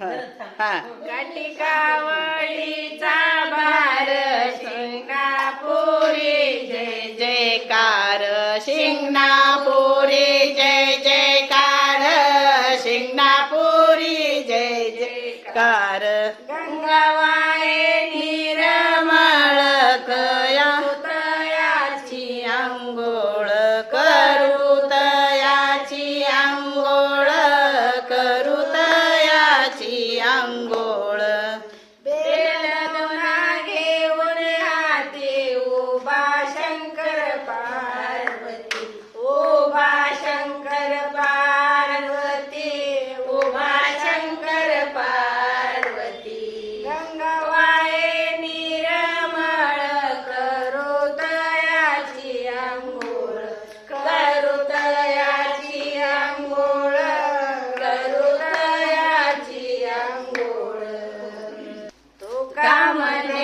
कटिकावळीचा भार शिंगणापुरी. जय जयकार. शिंगणापुरी. जय जयकार. शिंगणापुरी. जय जयकार. गंगावाय निरमळ कया तयाची अंगोळ Kamali.